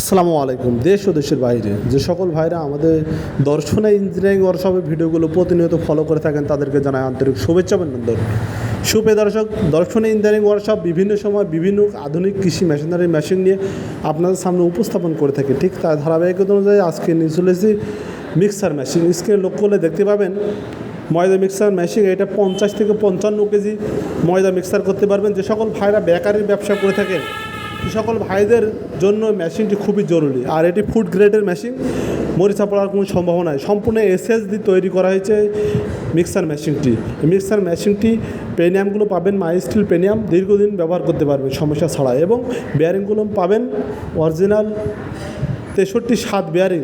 আসসালামু আলাইকুম, দেশ ও দেশের বাইরে। যে সকল ভাইরা আমাদের দর্শনে, ইঞ্জিনিয়ারিং ওয়ার্কশপের ভিডিওগুলো প্রতিনিয়ত ফলো করে থাকেন, তাদেরকে জানাই আন্তরিক শুভেচ্ছা অভিনন্দন। সুপ্রিয় দর্শক, দর্শনে, ইঞ্জিনিয়ারিং ওয়ার্কশপ বিভিন্ন সময় বিভিন্ন আধুনিক কৃষি মেশিনারি মেশিন নিয়ে আপনাদের সামনে উপস্থাপন করে থাকে। ঠিক তার ধারাবাহিকতা অনুযায়ী আজকে নিয়ে মিক্সার মেশিন। স্ক্রিনে লক্ষ্য করলে দেখতে পাবেন, ময়দা মিক্সার মেশিন, এটা পঞ্চাশ থেকে পঞ্চান্ন কেজি ময়দা মিক্সার করতে পারবেন। যে সকল ভাইরা বেকারির ব্যবসা করে থাকেন সকল ভাইদের জন্য মেশিনটি খুবই জরুরি। আর এটি ফুড গ্রেডের মেশিন মরিচা পড়ার কোনো সম্ভাবনা নেই। সম্পূর্ণ এসএস দিয়ে তৈরি করা হয়েছে মিক্সার মেশিনটি মিক্সার মেশিনটি পেনিয়ামগুলো পাবেন মাইস্টিল পেনিয়াম দীর্ঘদিন ব্যবহার করতে পারবেন, সমস্যা ছাড়া এবং বেয়ারিংগুলো পাবেন অরিজিনাল তেষট্টি সাত বেয়ারিং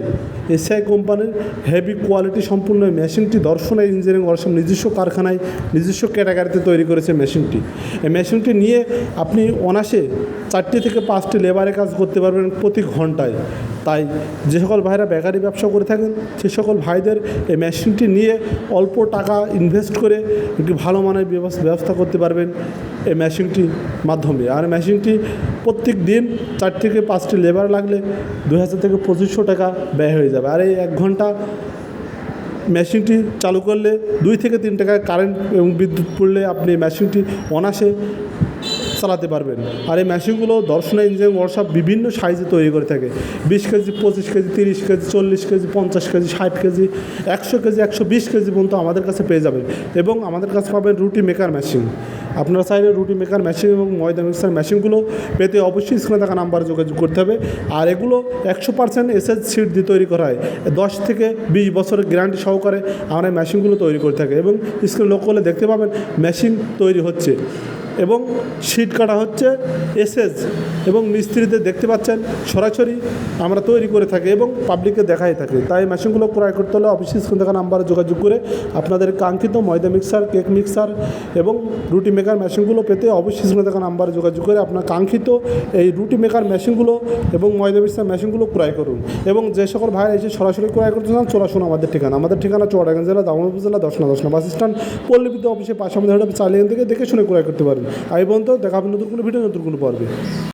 এসআই কোম্পানির হেভি কোয়ালিটি সম্পূর্ণ মেশিনটি দর্শনা ইঞ্জিনিয়ারিং ওয়ার্কশপ নিজস্ব কারখানায়, নিজস্ব ক্যাটাগরিতে তৈরি করেছে মেশিনটি। এই মেশিনটি নিয়ে আপনি অনাসে চারটি থেকে পাঁচটি লেবারের কাজ করতে পারবেন প্রতি ঘন্টায়। তাই যে সকল ভাইরা বেকারি ব্যবসা করে থাকেন, সে সকল ভাইদের এই মেশিনটি নিয়ে অল্প টাকা ইনভেস্ট করে একটি ভালো মানের ব্যবস্থা করতে পারবেন এই মেশিনটির মাধ্যমে। আর মেশিনটি প্রত্যেক দিন চার থেকে পাঁচটি লেবার লাগলে দুই হাজার থেকে পঁচিশশো টাকা ব্যয় হয়ে যাবে। আর এই এক ঘণ্টা মেশিনটি চালু করলে দুই থেকে তিন টাকায় কারেন্ট এবং বিদ্যুৎ পড়লে আপনি মেশিনটি অনাসে চালাতে পারবেন। আর এই মেশিনগুলো দর্শনা ইঞ্জিনিয়ারিং ওয়ার্কশপ বিভিন্ন সাইজে তৈরি করে থাকে। বিশ কেজি, পঁচিশ কেজি, তিরিশ কেজি, চল্লিশ কেজি, পঞ্চাশ কেজি, ষাট কেজি, একশো কেজি, একশো বিশ কেজি পর্যন্ত আমাদের কাছে পেয়ে যাবেন। এবং আমাদের কাছে পাবেন রুটি মেকার মেশিন আপনারা চাইলে রুটি মেকার মেশিন এবং ময়দা মিক্সার মেশিনগুলো পেতে অবশ্যই স্ক্রিনে থাকা নাম্বারে যোগাযোগ করতে হবে। আর এগুলো একশো পার্সেন্ট এসএস সিট দিয়ে তৈরি করা হয়। দশ থেকে বিশ বছরের গ্যারান্টি সহকারে আমরা এই মেশিনগুলো তৈরি করে থাকি। এবং স্ক্রিনে লক্ষ্য করলে দেখতে পাবেন মেশিন তৈরি হচ্ছে। এবং শিট কাটা হচ্ছে এসএস এবং মিস্ত্রিদের দেখতে পাচ্ছেন সরাসরি আমরা তৈরি করে থাকি এবং পাবলিককে দেখাই থাকি। তাই মেশিনগুলো ক্রয় করতে হলে অফিসে স্ক্রিন থাকা নাম্বারে যোগাযোগ করে আপনাদের কাঙ্ক্ষিত ময়দা মিক্সার কেক মিক্সার এবং রুটি মেকার মেশিনগুলো পেতে অবশ্যই স্ক্রিনে থাকা নাম্বারে যোগাযোগ করে আপনার কাঙ্ক্ষিত এই রুটি মেকার মেশিনগুলো এবং ময়দা মিক্সার মেশিনগুলো ক্রয় করুন। এবং যে সকল ভাইরা এসে সরাসরি ক্রয় করতে চান, চলে আসুন আমাদের ঠিকানা। আমাদের ঠিকানা চুয়াডাঙ্গা জেলা দামোদর জেলা দশনা দশনা বাস স্ট্যান্ড। পল্লীবিদ্যুৎ অফিসে পাশে আমাদের চালিয়ে থেকে দেখে শুনে ক্রয় করতে পারেন এই বন্ধ দেখা হবে নতুন কোনো ভিডিও নতুন কোনো পর্বে।